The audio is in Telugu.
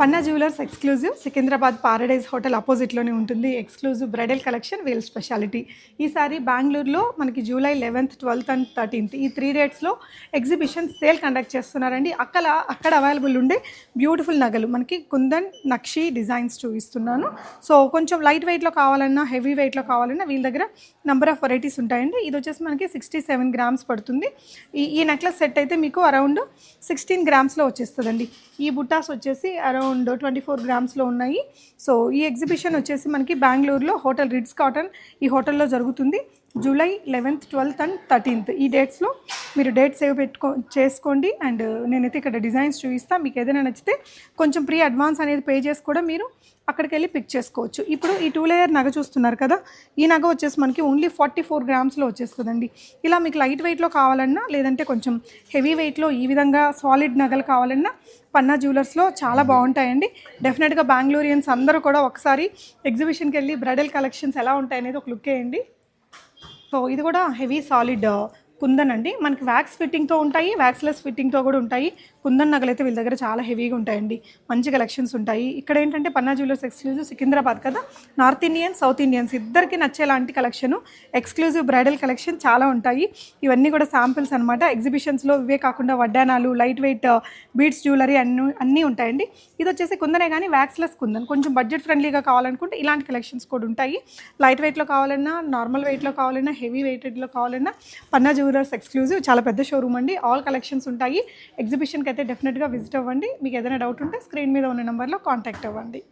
Panna jewellers exclusive Secunderabad paradise hotel అపోజిట్లోనే ఉంటుంది. ఎక్స్క్లూజివ్ బ్రైడల్ కలెక్షన్ వీల్ స్పెషాలిటీ. ఈసారి బెంగళూరులో మనకి July eleventh twelfth and thirteenth ఈ త్రీ డేట్స్లో ఎగ్జిబిషన్ సేల్ కండక్ట్ చేస్తున్నారండి. అక్కడ అక్కడ అవైలబుల్ ఉండే బ్యూటిఫుల్ నగలు. మనకి కుందన్ నక్షి డిజైన్స్ చూపిస్తున్నాను. సో కొంచెం లైట్ వెయిట్లో కావాలన్నా హెవీ వెయిట్లో కావాలన్నా వీళ్ళ దగ్గర నెంబర్ ఆఫ్ వెరైటీస్ ఉంటాయండి. ఇది వచ్చేసి మనకి సిక్స్టీ సెవెన్ గ్రామ్స్ పడుతుంది. ఈ ఈ నెక్లెస్ సెట్ అయితే మీకు అరౌండ్ సిక్స్టీన్ గ్రామ్స్లో వచ్చేస్తుందండి. ఈ బుట్టాస్ వచ్చేసి అరౌండ్ ట్వంటీ ఫోర్ గ్రామ్స్లో ఉన్నాయి. సో ఈ ఎగ్జిబిషన్ వచ్చేసి మనకి బెంగళూరులో హోటల్ రిడ్స్ కాటన్ ఈ హోటల్లో జరుగుతుంది. July eleventh twelfth and thirteenth. ఈ డేట్స్లో మీరు డేట్ సేవ్ పెట్టుకో చేసుకోండి. అండ్ నేనైతే ఇక్కడ డిజైన్స్ చూపిస్తాను మీకు ఏదైనా నచ్చితే కొంచెం ప్రీ అడ్వాన్స్ అనేది పే చేసి కూడా మీరు అక్కడికి వెళ్ళి పిక్ చేసుకోవచ్చు. ఇప్పుడు ఈ టూ లేయర్ నగ చూస్తున్నారు కదా ఈ నగ వచ్చేసి మనకి ఓన్లీ ఫార్టీ ఫోర్ గ్రామ్స్లో వచ్చేస్తుందండి. ఇలా మీకు లైట్ వెయిట్లో కావాలన్నా లేదంటే కొంచెం హెవీ వెయిట్లో ఈ విధంగా సాలిడ్ నగలు కావాలన్నా పన్నా జ్యువెలర్స్లో చాలా బాగుంటాయండి. డెఫినెట్గా బెంగళూరియన్స్ అందరూ కూడా ఒకసారి ఎగ్జిబిషన్కి వెళ్ళి బ్రైడల్ కలెక్షన్స్ ఎలా ఉంటాయనేది ఒక లుక్ వేయండి. సో ఇది కూడా హెవీ సాలిడ్ కుందన్ అండి మనకి వ్యాక్స్ ఫిట్టింగ్తో ఉంటాయి వ్యాక్స్లెస్ ఫిట్టింగ్తో కూడా ఉంటాయి. కుందన్ నగలు అయితే వీళ్ళ దగ్గర చాలా హెవీగా ఉంటాయండి. మంచి కలెక్షన్స్ ఉంటాయి. ఇక్కడ ఏంటంటే పన్నా జ్యువెలర్స్ ఎక్స్క్లూజివ్ సికింద్రాబాద్ కదా? నార్త్ ఇండియన్ సౌత్ ఇండియన్స్ ఇద్దరికి నచ్చేలాంటి కలెక్షన్ ఎక్స్క్లూజివ్ బ్రైడల్ కలెక్షన్ చాలా ఉంటాయి. ఇవన్నీ కూడా శాంపిల్స్ అనమాట ఎగ్జిబిషన్స్లో ఇవే కాకుండా వడ్డానాలు లైట్ వెయిట్ బీడ్స్ జ్యువెలరీ అన్ని అన్నీ ఉంటాయండి. ఇది వచ్చేసి కుందనే కానీ వ్యాక్స్లెస్ కుందన్. కొంచెం బడ్జెట్ ఫ్రెండ్లీగా కావాలనుకుంటే ఇలాంటి కలెక్షన్స్ కూడా ఉంటాయి. లైట్ వెయిట్లో కావాలన్నా నార్మల్ వెయిట్లో కావాలన్నా హెవీ వెయిటెడ్లో కావాలన్నా పన్నా జ్యువెలర్స్ ఎక్స్క్లూజివ్ చాలా పెద్ద షోరూమ్ అండి. ఆల్ కలెక్షన్స్ ఉంటాయి. ఎగ్జిబిషన్కి అయితే డెఫినెట్గా విజిట్ అవ్వండి. మీకు ఏదైనా డౌట్ ఉంటే స్క్రీన్ మీద ఉన్న నెంబర్లో కాంటాక్ట్ అవ్వండి.